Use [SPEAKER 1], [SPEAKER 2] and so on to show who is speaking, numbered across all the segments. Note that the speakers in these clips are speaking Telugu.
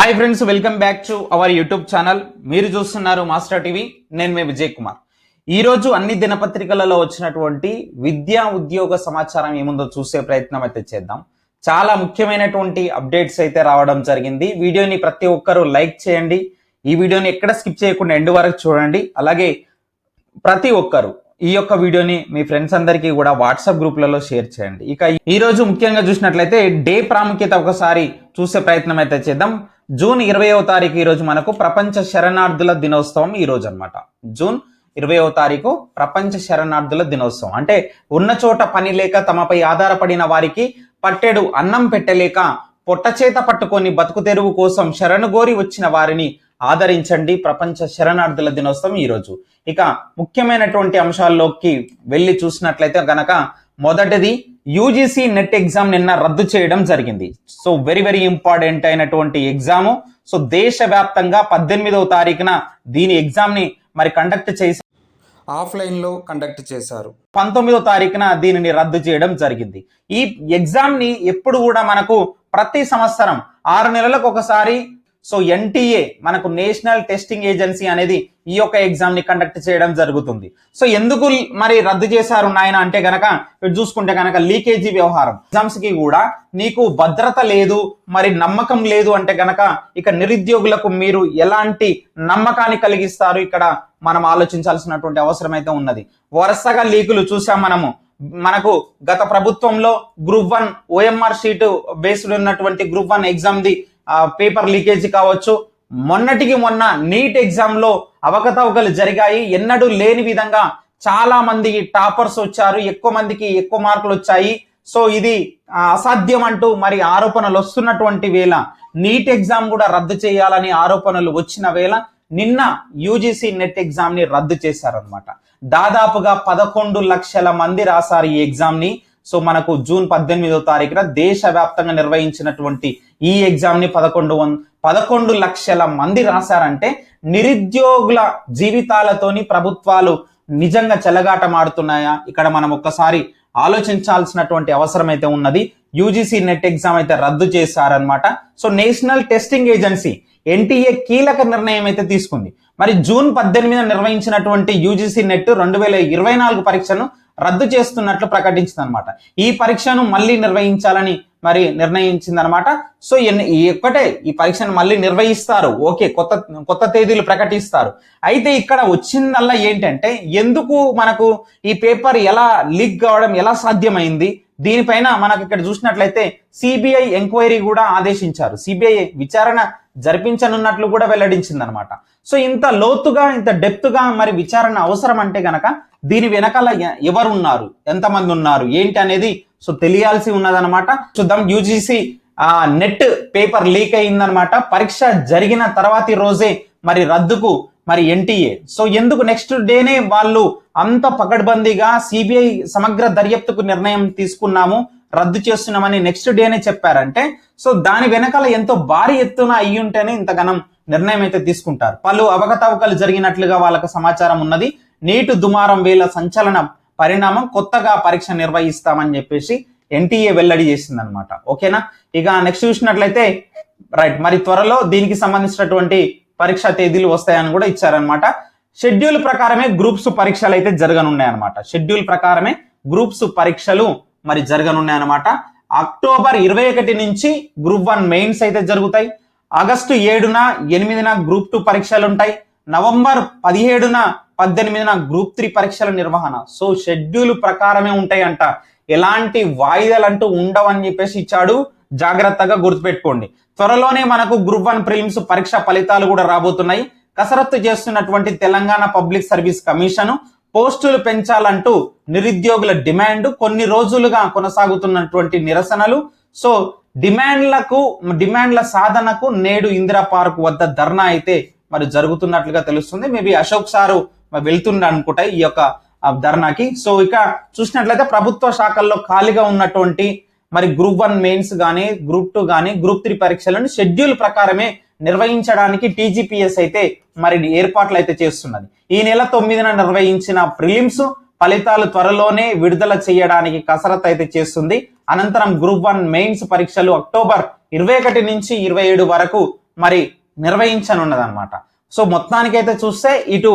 [SPEAKER 1] Hi friends welcome back to our YouTube channel మీరు చూస్తున్నారు మాస్టర్ టీవీ నేను మీ విజయ్ కుమార్. ఈ రోజు అన్ని దినపత్రికలలో వచ్చినటువంటి విద్యా ఉద్యోగ సమాచారం ఏముందో చూసే ప్రయత్నం అయితే చేద్దాం. చాలా ముఖ్యమైనటువంటి అప్డేట్స్ అయితే రావడం జరిగింది. వీడియోని ప్రతి ఒక్కరూ లైక్ చేయండి. ఈ వీడియోని ఎక్కడ స్కిప్ చేయకుండా ఎండ్ వరకు చూడండి. అలాగే ప్రతి ఒక్కరు ఈ యొక్క వీడియోని మీ ఫ్రెండ్స్ అందరికీ కూడా వాట్సాప్ గ్రూప్లలో షేర్ చేయండి. ఇక ఈ రోజు ముఖ్యంగా చూసినట్లయితే డే ప్రాముఖ్యత ఒకసారి చూసే ప్రయత్నం అయితే చేద్దాం. జూన్ ఇరవయవ తారీఖు ఈ రోజు మనకు ప్రపంచ శరణార్థుల దినోత్సవం ఈరోజు అనమాట జూన్ ఇరవయవ తారీఖు ప్రపంచ శరణార్థుల దినోత్సవం. అంటే ఉన్న చోట పని లేక తమపై ఆధారపడిన వారికి పట్టెడు అన్నం పెట్టలేక పొట్టచేత పట్టుకొని బతుకు తెరువు కోసం శరణుగోరి వచ్చిన వారిని ఆదరించండి ప్రపంచ శరణార్థుల దినోత్సవం ఈ రోజు. ఇక ముఖ్యమైనటువంటి అంశాల్లోకి వెళ్ళి చూసినట్లయితే గనక మొదటిది యూజీసీ నెట్ ఎగ్జామ్ నిన్న రద్దు చేయడం జరిగింది. సో వెరీ వెరీ ఇంపార్టెంట్ అయినటువంటి ఎగ్జామ్. సో దేశవ్యాప్తంగా పద్దెనిమిదవ తారీఖున దీని ఎగ్జామ్ని మరి కండక్ట్ చేసి
[SPEAKER 2] ఆఫ్లైన్లో కండక్ట్ చేశారు.
[SPEAKER 1] పంతొమ్మిదో తారీఖున దీనిని రద్దు చేయడం జరిగింది. ఈ ఎగ్జామ్ని ఎప్పుడు కూడా మనకు ప్రతి సంవత్సరం ఆరు నెలలకు ఒకసారి సో ఎన్టీఏ మనకు నేషనల్ టెస్టింగ్ ఏజెన్సీ అనేది ఈ యొక్క ఎగ్జామ్ని కండక్ట్ చేయడం జరుగుతుంది. సో ఎందుకు మరి రద్దు చేశారు నాయన అంటే గనక చూసుకుంటే గనక లీకేజీ వ్యవహారం. ఎగ్జామ్స్కి కూడా నీకు భద్రత లేదు మరి నమ్మకం లేదు అంటే గనక ఇక నిరుద్యోగులకు మీరు ఎలాంటి నమ్మకాన్ని కలిగిస్తారు? ఇక్కడ మనం ఆలోచించాల్సినటువంటి అవసరం అయితే ఉన్నది. వరుసగా లీకులు చూసాం మనము. మనకు గత ప్రభుత్వంలో group one OMR sheet based ఉన్నటువంటి గ్రూప్ వన్ ఎగ్జామ్ ది పేపర్ లీకేజ్ కావచ్చు. మొన్నటికి మొన్న నీట్ ఎగ్జామ్లో అవకతవకలు జరిగాయి. ఎన్నడూ లేని విధంగా చాలా మంది టాపర్స్ వచ్చారు. ఎక్కువ మందికి ఎక్కువ మార్కులు వచ్చాయి. సో ఇది అసాధ్యం అంటూ మరి ఆరోపణలు వస్తున్నటువంటి వేళ నీట్ ఎగ్జామ్ కూడా రద్దు చేయాలని ఆరోపణలు వచ్చిన వేళ నిన్న యూజీసీ నెట్ ఎగ్జామ్ని రద్దు చేశారనమాట దాదాపుగా పదకొండు లక్షల మంది రాశారు ఈ ఎగ్జామ్ని సో మనకు జూన్ పద్దెనిమిదో తారీఖున దేశవ్యాప్తంగా నిర్వహించినటువంటి ఈ ఎగ్జామ్ని పదకొండు వన్ పదకొండు లక్షల మంది రాశారంటే నిరుద్యోగుల జీవితాలతోని ప్రభుత్వాలు నిజంగా చెలగాటమాడుతున్నాయా? ఇక్కడ మనం ఒక్కసారి ఆలోచించాల్సినటువంటి అవసరం అయితే ఉన్నది. యూజీసీ నెట్ ఎగ్జామ్ అయితే రద్దు చేశారనమాట so national testing agency NTA కీలక నిర్ణయం అయితే తీసుకుంది. మరి జూన్ పద్దెనిమిదిన నిర్వహించినటువంటి యూజీసీ నెట్ రెండు వేల ఇరవై నాలుగు పరీక్షను రద్దు చేస్తున్నట్లు ప్రకటించింది అనమాట ఈ పరీక్షను మళ్ళీ నిర్వహించాలని మరి నిర్ణయించిందనమాట సో ఎన్ని- ఈ ఒక్కటే ఈ పరీక్షను మళ్ళీ నిర్వహిస్తారు. ఓకే కొత్త కొత్త తేదీలు ప్రకటిస్తారు. అయితే ఇక్కడ వచ్చిందల్లా ఏంటంటే ఎందుకు మనకు ఈ పేపర్ ఎలా లీక్ కావడం ఎలా సాధ్యమైంది? దీనిపైన మనకు ఇక్కడ చూసినట్లయితే సిబిఐ ఎంక్వైరీ కూడా ఆదేశించారు. సిబిఐ విచారణ జరిపించనున్నట్లు కూడా వెల్లడించింది అనమాట సో ఇంత లోతుగా ఇంత డెప్త్గా మరి విచారణ అవసరం అంటే గనక దీని వెనకాల ఎవరున్నారు? ఎవరు ఉన్నారు ఎంతమంది ఉన్నారు? ఏంటి అనేది సో తెలియాల్సి ఉన్నదనమాట. చూద్దాం. యూజీసీ ఆ నెట్ పేపర్ లీక్ అయిందనమాట. పరీక్ష జరిగిన తర్వాతి రోజే మరి రద్దుకు మరి ఎన్టీఏ. సో ఎందుకు నెక్స్ట్ డేనే వాళ్ళు అంత పకడ్బందీగా సిబిఐ సమగ్ర దర్యాప్తుకు నిర్ణయం తీసుకున్నాము? రద్దు చేస్తున్నామని నెక్స్ట్ డేనే చెప్పారంటే సో దాని వెనకాల ఎంతో భారీ ఎత్తున అయ్యుంటేనే ఇంతగానం నిర్ణయం అయితే తీసుకుంటారు. పలు అవకతవకలు జరిగినట్లుగా వాళ్ళకు సమాచారం ఉన్నది. నీటు దుమారం వేల సంచలన పరిణామం కొత్తగా పరీక్ష నిర్వహిస్తామని చెప్పేసి ఎన్టీఏ వెల్లడి చేసింది అనమాట ఓకేనా? ఇక నెక్స్ట్ చూసినట్లయితే రైట్ మరి త్వరలో దీనికి సంబంధించినటువంటి పరీక్ష తేదీలు వస్తాయని కూడా ఇచ్చారనమాట షెడ్యూల్ ప్రకారమే గ్రూప్స్ పరీక్షలు అయితే జరగనున్నాయి అనమాట షెడ్యూల్ ప్రకారమే గ్రూప్స్ పరీక్షలు మరి జరగనున్నాయన్నమాట. అక్టోబర్ ఇరవై ఒకటి నుంచి గ్రూప్ వన్ మెయిన్స్ అయితే జరుగుతాయి. ఆగస్టు ఏడున ఎనిమిదిన గ్రూప్ టూ పరీక్షలు ఉంటాయి నవంబర్ పదిహేడున పద్దెనిమిదిన గ్రూప్ త్రీ పరీక్షల నిర్వహణ. సో షెడ్యూల్ ప్రకారమే ఉంటాయంట. ఎలాంటి వాయిదాలు అంటూ ఉండవని చెప్పేసి ఇచ్చాడు. జాగ్రత్తగా గుర్తుపెట్టుకోండి. త్వరలోనే మనకు గ్రూప్ వన్ ప్రిలిమ్స్ పరీక్ష ఫలితాలు కూడా రాబోతున్నాయి. కసరత్తు చేస్తున్నటువంటి తెలంగాణ పబ్లిక్ సర్వీస్ కమిషన్ పోస్టులు పెంచాలంటూ నిరుద్యోగుల డిమాండ్ కొన్ని రోజులుగా కొనసాగుతున్నటువంటి నిరసనలు. సో డిమాండ్లకు డిమాండ్ల సాధనకు నేడు ఇందిరా పార్క్ వద్ద ధర్నా అయితే మరి జరుగుతున్నట్లుగా తెలుస్తుంది. మేబీ అశోక్ సారు వెళ్తుండ అనుకుంటా ఈ యొక్క ధర్నాకి. సో ఇక చూసినట్లయితే ప్రభుత్వ శాఖల్లో ఖాళీగా ఉన్నటువంటి మరి గ్రూప్ వన్ మెయిన్స్ కానీ గ్రూప్ టూ కానీ గ్రూప్ త్రీ పరీక్షలను షెడ్యూల్ ప్రకారమే నిర్వహించడానికి టీజీపీఎస్ అయితే మరి ఏర్పాట్లు అయితే చేస్తున్నది. ఈ నెల తొమ్మిదిన నిర్వహించిన ప్రిలిమ్స్ ఫలితాలు త్వరలోనే విడుదల చేయడానికి కసరత్ అయితే చేస్తుంది. అనంతరం గ్రూప్ వన్ మెయిన్స్ పరీక్షలు అక్టోబర్ ఇరవై ఒకటి నుంచి ఇరవై ఏడు వరకు మరి నిర్వహించనున్నదన్నమాట. సో మొత్తానికైతే చూస్తే ఇటు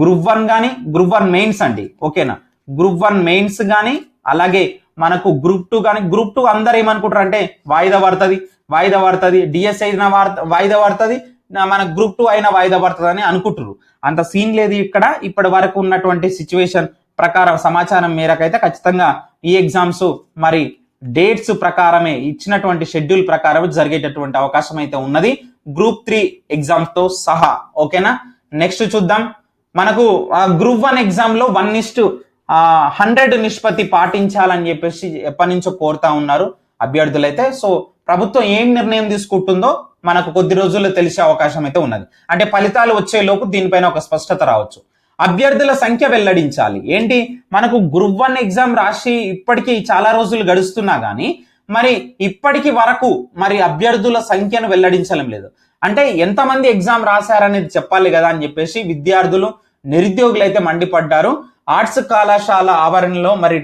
[SPEAKER 1] గ్రూప్ వన్ కానీ గ్రూప్ వన్ మెయిన్స్ అండి. ఓకేనా? గ్రూప్ వన్ మెయిన్స్ కానీ అలాగే మనకు గ్రూప్ టూ కానీ గ్రూప్ టూ అందరు ఏమనుకుంటారు అంటే వాయిదా పడుతుంది వాయిదా పడుతుంది డిఎస్ అయిన వాయిదా పడుతుంది మన గ్రూప్ టూ అయినా వాయిదా పడుతుంది అని అనుకుంటారు అంత సీన్ లేదు ఇక్కడ ఇప్పటి వరకు ఉన్నటువంటి సిచ్యువేషన్ ప్రకారం సమాచారం మేరకైతే ఖచ్చితంగా ఈ ఎగ్జామ్స్ మరి డేట్స్ ప్రకారమే ఇచ్చినటువంటి షెడ్యూల్ ప్రకారం జరిగేటటువంటి అవకాశం అయితే ఉన్నది. గ్రూప్ త్రీ ఎగ్జామ్స్తో సహా ఓకేనా? నెక్స్ట్ చూద్దాం. మనకు గ్రూప్ వన్ ఎగ్జామ్లో వన్ ఇస్ట్ హండ్రెడ్ నిష్పత్తి పాటించాలని చెప్పేసి ఎప్పటి నుంచో కోరుతా ఉన్నారు అభ్యర్థులైతే. సో ప్రభుత్వం ఏం నిర్ణయం తీసుకుంటుందో మనకు కొద్ది రోజుల్లో తెలిసే అవకాశం అయితే ఉన్నది. అంటే ఫలితాలు వచ్చేలోపు దీనిపైన ఒక స్పష్టత రావచ్చు. అభ్యర్థుల సంఖ్య వెల్లడించాలి. ఏంటి? మనకు గ్రూప్ వన్ ఎగ్జామ్ రాసి ఇప్పటికీ చాలా రోజులు గడుస్తున్నా కానీ మరి ఇప్పటికి వరకు మరి అభ్యర్థుల సంఖ్యను వెల్లడించడం లేదు. అంటే ఎంతమంది ఎగ్జామ్ రాశారనేది చెప్పాలి కదా అని చెప్పేసి విద్యార్థులు నిరుద్యోగులు అయితే మండిపడ్డారు. ఆర్ట్స్ కళాశాల ఆవరణలో మరి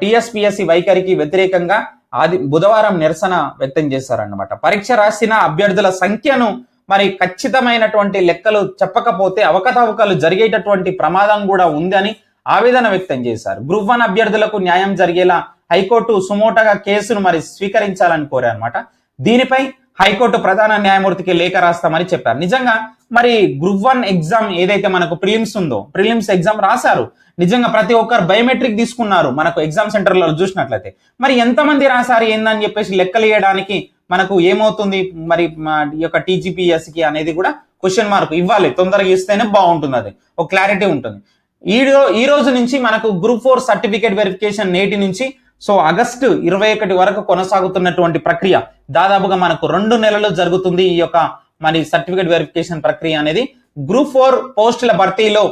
[SPEAKER 1] టిఎస్పిఎస్సి వైఖరికి వ్యతిరేకంగా ఆది బుధవారం నిరసన వ్యక్తం చేశారన్నమాట. పరీక్ష రాసిన అభ్యర్థుల సంఖ్యను మరి ఖచ్చితమైనటువంటి లెక్కలు చెప్పకపోతే అవకతవకలు జరిగేటటువంటి ప్రమాదం కూడా ఉందని ఆవేదన వ్యక్తం చేశారు. గ్రూప్ వన్ అభ్యర్థులకు న్యాయం జరిగేలా హైకోర్టు సుమోటగా కేసును మరి స్వీకరించాలని కోరారన్నమాట. దీనిపై హైకోర్టు ప్రధాన న్యాయమూర్తికి లేఖ రాస్తామని చెప్పారు. నిజంగా మరి గ్రూప్ వన్ ఎగ్జామ్ ఏదైతే మనకు ప్రిలిమ్స్ ఉందో ప్రిలిమ్స్ ఎగ్జామ్ రాశారు. నిజంగా ప్రతి ఒక్కరు బయోమెట్రిక్ తీసుకున్నారు మనకు ఎగ్జామ్ సెంటర్లో చూసినట్లయితే. మరి ఎంతమంది రాశారు ఏందని చెప్పేసి లెక్కలు వేయడానికి మనకు ఏమవుతుంది? మరి మా ఈ యొక్క టీజీపీఎస్కి అనేది కూడా క్వశ్చన్ మార్క్ ఇవ్వాలి. తొందరగా ఇస్తేనే బాగుంటుంది అది. ఒక క్లారిటీ ఉంటుంది. ఈ ఈ రోజు నుంచి మనకు గ్రూప్ ఫోర్ సర్టిఫికేట్ వెరిఫికేషన్ నేటి నుంచి సో ఆగస్టు ఇరవై ఒకటి వరకు కొనసాగుతున్నటువంటి ప్రక్రియ దాదాపుగా మనకు రెండు నెలలు జరుగుతుంది ఈ యొక్క మరి సర్టిఫికేట్ వెరిఫికేషన్ ప్రక్రియ అనేది గ్రూప్ ఫోర్ పోస్టుల భర్తీలో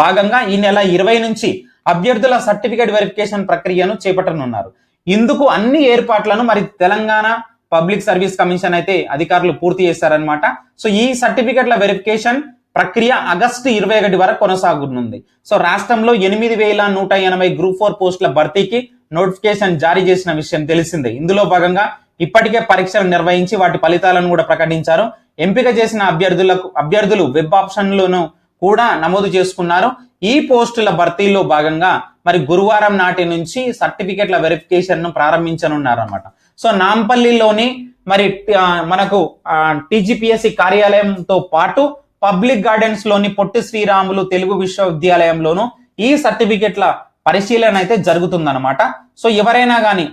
[SPEAKER 1] భాగంగా ఈ నెల ఇరవై నుంచి అభ్యర్థుల సర్టిఫికేట్ వెరిఫికేషన్ ప్రక్రియను చేపట్టనున్నారు. ఇందుకు అన్ని ఏర్పాట్లను మరి తెలంగాణ పబ్లిక్ సర్వీస్ కమిషన్ అయితే అధికారులు పూర్తి చేశారనమాట సో ఈ సర్టిఫికెట్ల వెరిఫికేషన్ ప్రక్రియ ఆగస్టు ఇరవై ఒకటి వరకు కొనసాగుతుంది సో రాష్ట్రంలో ఎనిమిది వేల నూట ఎనభై గ్రూప్ ఫోర్ పోస్టుల భర్తీకి నోటిఫికేషన్ జారీ చేసిన విషయం తెలిసిందే. ఇందులో భాగంగా ఇప్పటికే పరీక్షలు నిర్వహించి వాటి ఫలితాలను కూడా ప్రకటించారు. ఎంపిక చేసిన అభ్యర్థులకు అభ్యర్థులు వెబ్ ఆప్షన్లను కూడా నమోదు చేసుకున్నారు. ఈ పోస్టుల భర్తీలో భాగంగా మరి గురువారం నాటి నుంచి సర్టిఫికెట్ల వెరిఫికేషన్ను ప్రారంభించనున్నారు అనమాట సో నాంపల్లిలోని మరి మనకు టీజీపీఎస్సి కార్యాలయంతో పాటు పబ్లిక్ గార్డెన్స్లోని పొట్టి శ్రీరాములు తెలుగు విశ్వవిద్యాలయంలోను ఈ సర్టిఫికెట్ల పరిశీలన అయితే జరుగుతుందన్నమాట. సో ఎవరైనా కానీ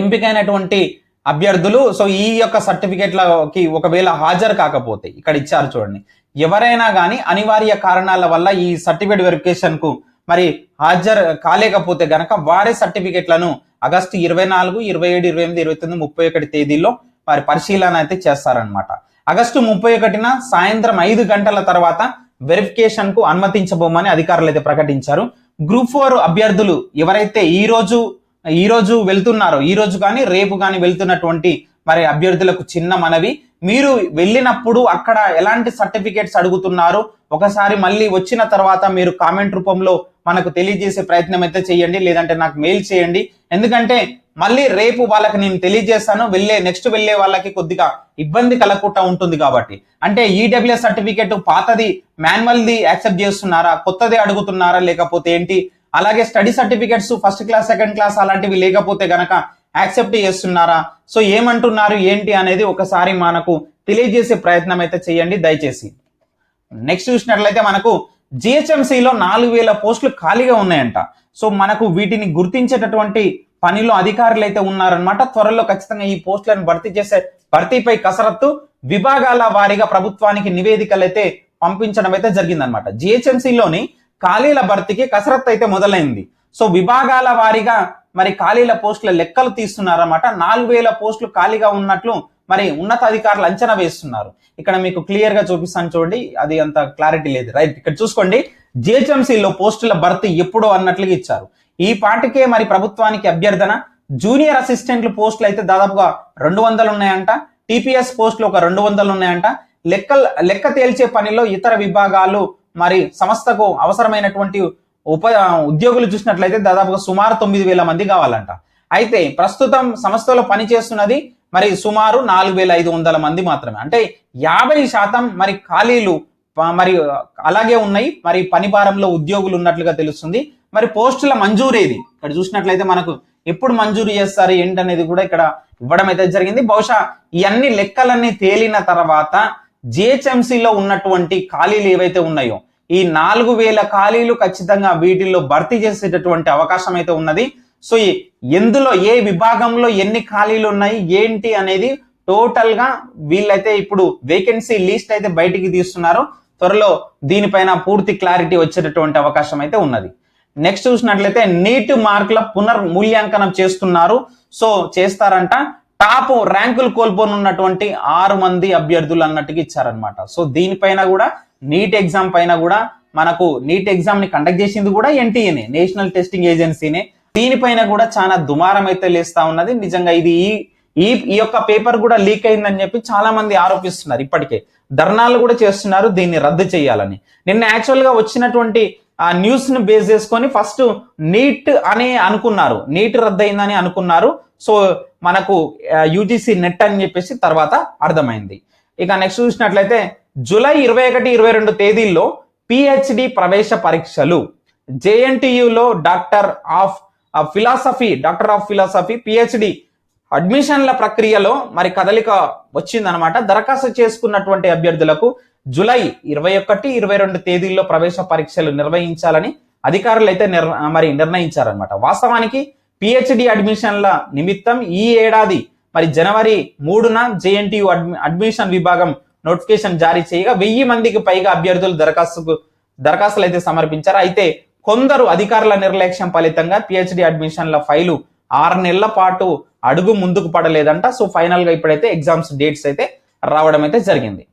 [SPEAKER 1] ఎంపికైనటువంటి అభ్యర్థులు సో ఈ యొక్క సర్టిఫికేట్లకి ఒకవేళ హాజరు కాకపోతే ఇక్కడ ఇచ్చారు చూడండి. ఎవరైనా కానీ అనివార్య కారణాల వల్ల ఈ సర్టిఫికేట్ వెరిఫికేషన్కు మరి హాజరు కాలేకపోతే గనక వారి సర్టిఫికేట్లను ఆగస్టు ఇరవై నాలుగు ఇరవై ఏడు ఇరవై ఎనిమిది ఇరవై తొమ్మిది ముప్పై ఒకటి తేదీల్లో వారి పరిశీలన అయితే చేస్తారనమాట ఆగస్టు ముప్పై ఒకటిన సాయంత్రం ఐదు గంటల తర్వాత వెరిఫికేషన్కు అనుమతించబోమని అధికారులు అయితే ప్రకటించారు. గ్రూప్ ఫోర్ అభ్యర్థులు ఎవరైతే ఈ రోజు ఈరోజు వెళ్తున్నారో. ఈరోజు కానీ రేపు కానీ వెళ్తున్నటువంటి మరి అభ్యర్థులకు చిన్న మనవి. మీరు వెళ్ళినప్పుడు అక్కడ ఎలాంటి సర్టిఫికేట్స్ అడుగుతున్నారు? ఒకసారి మళ్ళీ వచ్చిన తర్వాత మీరు కామెంట్ రూపంలో మనకు తెలియజేసే ప్రయత్నం అయితే చేయండి. లేదంటే నాకు మెయిల్ చేయండి. ఎందుకంటే మళ్ళీ రేపు వాళ్ళకి నేను తెలియజేస్తాను. వెళ్ళే నెక్స్ట్ వెళ్ళే వాళ్ళకి కొద్దిగా ఇబ్బంది కలగకుండా ఉంటుంది కాబట్టి. అంటే ఈడబ్ల్యూఎస్ సర్టిఫికేట్ పాతది మాన్యువల్ది యాక్సెప్ట్ చేస్తున్నారా? కొత్తది అడుగుతున్నారా? లేకపోతే ఏంటి? అలాగే study certificates first class second class అలాంటివి లేకపోతే గనక యాక్సెప్ట్ చేస్తున్నారా? సో ఏమంటున్నారు ఏంటి అనేది ఒకసారి మనకు తెలియజేసే ప్రయత్నం అయితే చేయండి దయచేసి. నెక్స్ట్ చూసినట్లయితే మనకు జిహెచ్ఎంసిలో నాలుగు వేల పోస్టులు ఖాళీగా ఉన్నాయంట. సో మనకు వీటిని గుర్తించేటటువంటి పనిలో అధికారులు అయితే ఉన్నారనమాట త్వరలో ఖచ్చితంగా ఈ పోస్టులను భర్తీ చేసే భర్తీపై కసరత్తు విభాగాల వారీగా ప్రభుత్వానికి నివేదికలు అయితే పంపించడం అయితే జరిగిందనమాట జిహెచ్ఎంసిలోని లోని ఖాళీల భర్తీకి కసరత్తు అయితే మొదలైంది. సో విభాగాల వారీగా మరి ఖాళీల పోస్టుల లెక్కలు తీస్తున్నారన్నమాట. నాలుగు వేల పోస్టులు ఖాళీగా ఉన్నట్లు మరి ఉన్నతాధికారులు అంచనా వేస్తున్నారు. ఇక్కడ మీకు క్లియర్గా చూపిస్తాను చూడండి. అది అంత క్లారిటీ లేదు. రైట్ ఇక్కడ చూసుకోండి. జిహెచ్ఎంసీలో పోస్టుల భర్తీ ఎప్పుడో అన్నట్లుగా ఇచ్చారు. ఈ పాటికే మరి ప్రభుత్వానికి అభ్యర్థన జూనియర్ అసిస్టెంట్లు పోస్టులు అయితే దాదాపుగా రెండు వందలు ఉన్నాయంట. టీపీఎస్ పోస్టులు ఒక రెండు వందలు ఉన్నాయంట. లెక్క లెక్క తేల్చే పనిలో ఇతర విభాగాలు మరి సంస్థకు అవసరమైనటువంటి ఉప ఉద్యోగులు చూసినట్లయితే దాదాపుగా సుమారు తొమ్మిది వేల మంది కావాలంట. అయితే ప్రస్తుతం సంస్థలో పనిచేస్తున్నది మరి సుమారు నాలుగు వేల ఐదు వందల మంది మాత్రమే. అంటే యాభై శాతం మరి ఖాళీలు మరి అలాగే ఉన్నాయి. మరి పని భారంలో ఉద్యోగులు ఉన్నట్లుగా తెలుస్తుంది. మరి పోస్టుల మంజూరేది ఇక్కడ చూసినట్లయితే మనకు ఎప్పుడు మంజూరు చేస్తారు ఏంటనేది కూడా ఇక్కడ ఇవ్వడం అయితే జరిగింది. బహుశా ఇవన్నీ లెక్కలన్నీ తేలిన తర్వాత జిహెచ్ఎంసీలో ఉన్నటువంటి ఖాళీలు ఏవైతే ఉన్నాయో ఈ నాలుగు వేల ఖాళీలు ఖచ్చితంగా వీటిల్లో భర్తీ చేసేటటువంటి అవకాశం అయితే ఉన్నది. సో ఈ- ఎందులో ఏ విభాగంలో ఎన్ని ఖాళీలు ఉన్నాయి ఏంటి అనేది టోటల్గా వీళ్ళైతే ఇప్పుడు వేకెన్సీ లిస్ట్ అయితే బయటికి తీస్తున్నారు. త్వరలో దీనిపైన పూర్తి క్లారిటీ వచ్చేటటువంటి అవకాశం అయితే ఉన్నది. నెక్స్ట్ చూసినట్లయితే నీట్ మార్కుల పునర్మూల్యాంకనం చేస్తున్నారు. సో చేస్తారంట. టాప్ ర్యాంకులు కోల్పోనున్నటువంటి ఆరు మంది అభ్యర్థులు అన్నట్టుగా ఇచ్చారనమాట సో దీనిపైన కూడా నీట్ ఎగ్జామ్ పైన కూడా మనకు నీట్ ఎగ్జామ్ని కండక్ట్ చేసింది కూడా ఎన్టీఏనే నేషనల్ టెస్టింగ్ ఏజెన్సీనే దీనిపైన కూడా చాలా దుమారం అయితే లేస్తా ఉన్నది. నిజంగా ఇది ఈ ఈ ఈ యొక్క పేపర్ కూడా లీక్ అయిందని చెప్పి చాలా మంది ఆరోపిస్తున్నారు. ఇప్పటికే ధర్నాలు కూడా చేస్తున్నారు దీన్ని రద్దు చేయాలని. నిన్న యాక్చువల్గా వచ్చినటువంటి ఆ న్యూస్ని బేస్ చేసుకొని ఫస్ట్ నీట్ అని అనుకున్నారు. నీట్ రద్దయిందని అనుకున్నారు. సో మనకు యూజీసీ నెట్ అని చెప్పేసి తర్వాత అర్థమైంది. ఇక నెక్స్ట్ చూసినట్లయితే జూలై ఇరవై ఒకటి ఇరవై రెండు తేదీల్లో పిహెచ్డి ప్రవేశ పరీక్షలు. జేఎన్టీయులో doctor of philosophy doctor of philosophy PhD అడ్మిషన్ల ప్రక్రియలో మరి కదలిక వచ్చిందనమాట దరఖాస్తు చేసుకున్నటువంటి అభ్యర్థులకు జూలై ఇరవై ఒకటి ఇరవై రెండు తేదీల్లో ప్రవేశ పరీక్షలు నిర్వహించాలని అధికారులు అయితే నిర్ మరి నిర్ణయించారనమాట వాస్తవానికి పిహెచ్డి అడ్మిషన్ల నిమిత్తం ఈ ఏడాది మరి జనవరి మూడున జేఎన్టీయు అడ్మిషన్ విభాగం నోటిఫికేషన్ జారీ చేయగా వెయ్యి మందికి పైగా అభ్యర్థులు దరఖాస్తుకు దరఖాస్తులు అయితే సమర్పించారు. అయితే కొందరు అధికారుల నిర్లక్ష్యం ఫలితంగా పిహెచ్డి అడ్మిషన్ల ఫైలు ఆరు నెలల పాటు అడుగు ముందుకు పడలేదంట. సో ఫైనల్గా ఇప్పుడైతే ఎగ్జామ్స్ డేట్స్ అయితే రావడం అయితే జరిగింది.